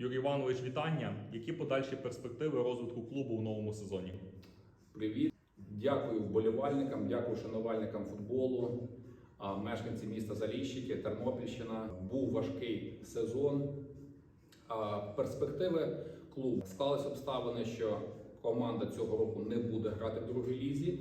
Юрій Іванович, вітання. Які подальші перспективи розвитку клубу у новому сезоні? Привіт, дякую вболівальникам, дякую шанувальникам футболу, мешканці міста Заліщики, Тернопільщина. Був важкий сезон. Перспективи клубу склались обставини, що команда цього року не буде грати в другій лізі.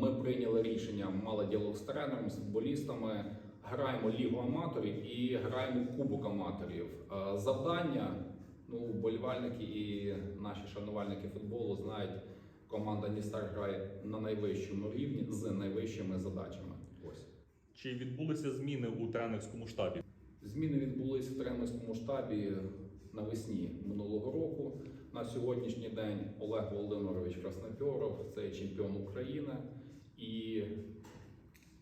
Ми прийняли рішення, мали діалог з тренером, з футболістами. Граємо лігу аматорів і граємо кубок аматорів. Завдання, ну, вболівальники і наші шанувальники футболу знають, команда Дністер грає на найвищому рівні з найвищими задачами. Ось. Чи відбулися зміни у тренерському штабі? Зміни відбулись в тренерському штабі навесні минулого року. На сьогоднішній день Олег Володимирович Краснопьоров, це чемпіон України, і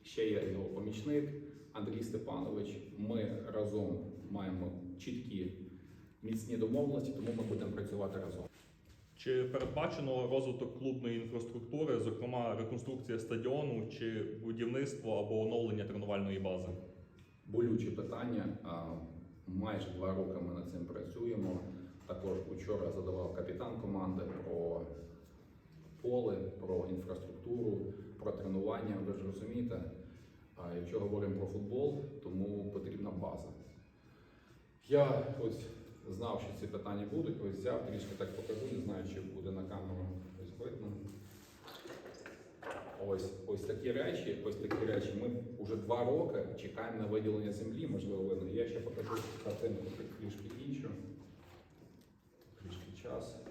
ще є його помічник Андрій Степанович. Ми разом маємо чіткі міцні домовленості, тому ми будемо працювати разом. Чи передбачено розвиток клубної інфраструктури, зокрема реконструкція стадіону чи будівництво або оновлення тренувальної бази? Болюче питання. Майже два роки ми над цим працюємо. Також учора задавав капітан команди про поле, про інфраструктуру, про тренування. Ви ж розумієте, а якщо говоримо про футбол, тому потрібна база. Я ось знав, що ці питання будуть, ось взяв трішки так покажу, не знаю, чи буде на камеру ось видно. Ось ось такі речі, ось такі речі. Ми вже два роки чекаємо на виділення землі, можливо, видно. Я ще покажу картинку трішки іншу. Трішки час.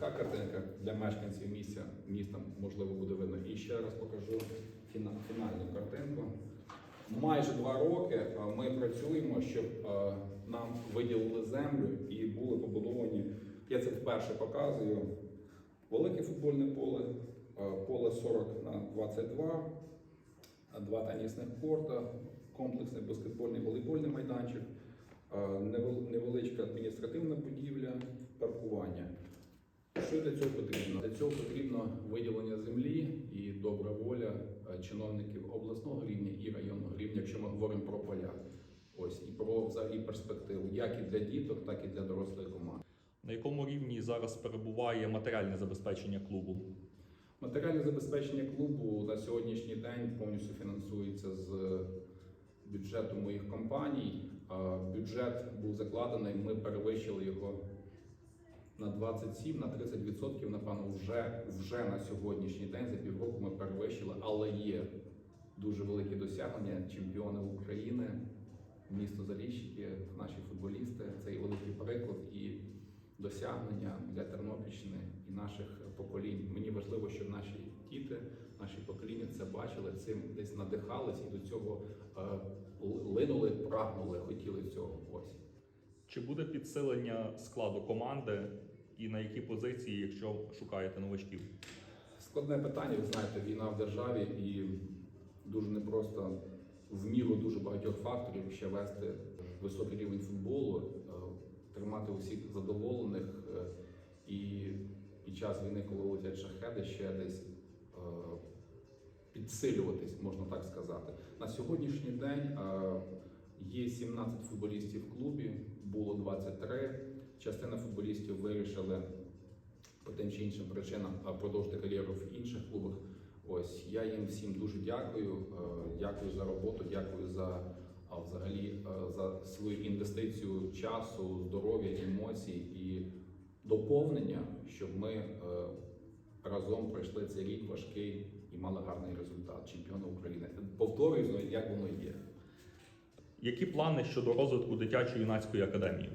Така картинка для мешканців місця, міста, можливо, буде видно. І ще раз покажу фінальну картинку. Майже два роки ми працюємо, щоб нам виділили землю і були побудовані. Я це вперше показую. Велике футбольне поле, поле 40 на 22, е, два тенісних корта, комплексний баскетбольний волейбольний майданчик, невеличка адміністративна будівля, паркування. Що для цього потрібно? Для цього потрібно виділення землі і добра воля е, чиновників обласного рівня і районного рівня, якщо ми говоримо про поля. Ось і про взагалі перспективу, як і для діток, так і для дорослої команди. На якому рівні зараз перебуває матеріальне забезпечення клубу? Матеріальне забезпечення клубу на сьогоднішній день повністю фінансується з бюджету моїх компаній. Бюджет був закладений, ми перевищили його на 27, на 30%, напевно, вже, вже на сьогоднішній день за півроку ми перевищили, але є дуже великі досягнення чемпіони України, місто Заліщики, наші футболісти. Це і великий приклад і досягнення для Тернопільщини і наших поколінь. Мені важливо, щоб наші діти, наші покоління це бачили, цим десь надихались і до цього е, линули, прагнули, хотіли цього. Ось. Чи буде підсилення складу команди і на які позиції, якщо шукаєте новачків? Складне питання, ви знаєте, війна в державі і дуже непросто в дуже багатьох факторів ще вести високий рівень футболу, е, тримати усіх задоволених е, і під час війни, коли летять шахеди, ще десь е, підсилюватись, можна так сказати. На сьогоднішній день є 17 футболістів в клубі, було 23. Частина футболістів вирішили по тим чи іншим причинам продовжити кар'єру в інших клубах. Ось я їм всім дуже дякую. Е, Дякую за роботу, дякую за взагалі е, за свою інвестицію часу, здоров'я, емоцій і доповнення, щоб ми е, разом пройшли цей рік важкий і мали гарний результат чемпіона України. Повторюю, як воно є. Які плани щодо розвитку дитячої юнацької академії?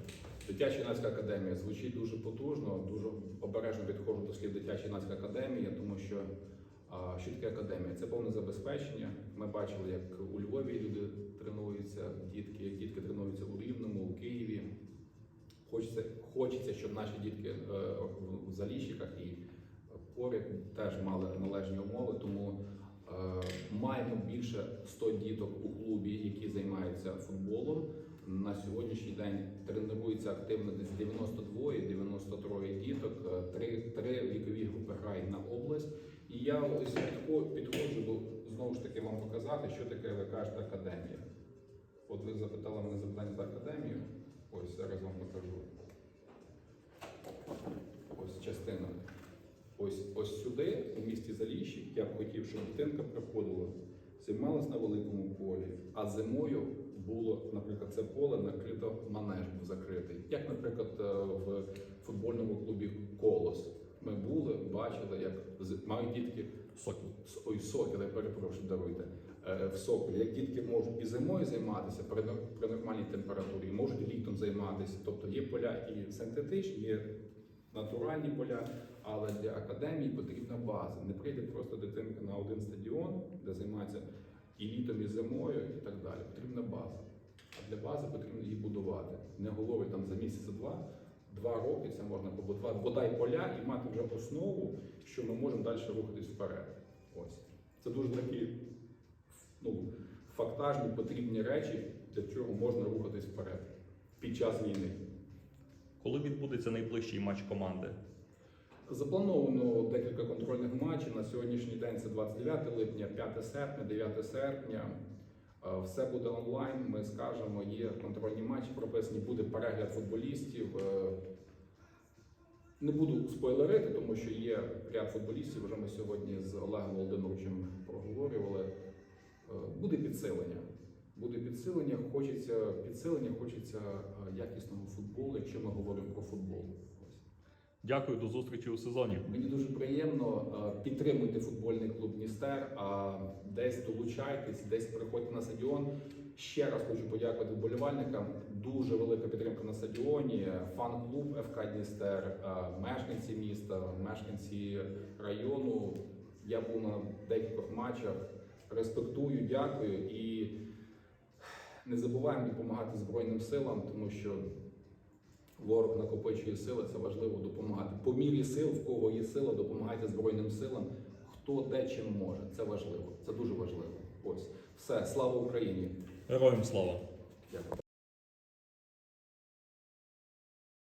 Дитяча юнацька академія звучить дуже потужно, дуже обережно підходжу до слів дитяча юнацька академія, тому що а, що таке академія? Це повне забезпечення. Ми бачили, як у Львові люди тренуються, дітки, як дітки тренуються у Рівному, у Києві. Хочеться, хочеться, щоб наші дітки е, в Заліщиках і поряд теж мали належні умови, тому маємо більше 100 діток у клубі, які займаються футболом. На сьогоднішній день тренується активно десь 92-93 діток, е, три, вікові групи грають на область. І я ось підходжу до знову ж таки вам показати, що таке ви кажете академія. От ви запитали мене запитання за академію. Ось зараз вам покажу. Ось частина. Ось, ось сюди, місті Заліщі, я б хотів, щоб дитинка приходила, займалась на великому полі, а зимою було, наприклад, це поле накрито манеж був закритий. Як, наприклад, е, в футбольному клубі Колос. Ми були, бачили, як мають дітки Сокіл. Ой, сокіл, я перепрошую, даруйте. Е, В соколі, як дітки можуть і зимою займатися при нормальній температурі, і можуть літом займатися. Тобто є поля і синтетичні, є натуральні поля, але для академії потрібна база. Не прийде просто дитинка на один стадіон, де займається і літом, і зимою, і так далі. Потрібна база. А для бази потрібно її будувати. Не говорить там за місяць-два, два роки це можна побудувати, бодай поля і мати вже основу, що ми можемо далі рухатись вперед. Ось. Це дуже такі ну, фактажні потрібні речі, для чого можна рухатись вперед під час війни. Коли відбудеться найближчий матч команди? Заплановано декілька контрольних матчів. На сьогоднішній день це 29 липня, 5 серпня, 9 серпня. Е, Все буде онлайн. Ми скажемо, є контрольні матчі прописані, буде перегляд футболістів. Е, Не буду спойлерити, тому що є ряд футболістів. Вже ми сьогодні з Олегом Володимировичем проговорювали. Е, Буде підсилення. Буде підсилення, хочеться підсилення, хочеться е, якісного футболу, якщо ми говоримо про футбол. Дякую, до зустрічі у сезоні. Мені дуже приємно. Е, Підтримуйте футбольний клуб Дністер, а десь долучайтесь, десь приходьте на стадіон. Ще раз хочу подякувати вболівальникам. Дуже велика підтримка на стадіоні. Фан-клуб ФК Дністер, е, мешканці міста, мешканці району. Я був на декількох матчах. Респектую, дякую і не забуваємо допомагати Збройним силам, тому що Ворог накопичує сили, це важливо допомагати. По мірі сил, в кого є сила, допомагайте Збройним силам. Хто де чим може. Це важливо. Це дуже важливо. Ось все. Слава Україні! Героям слава!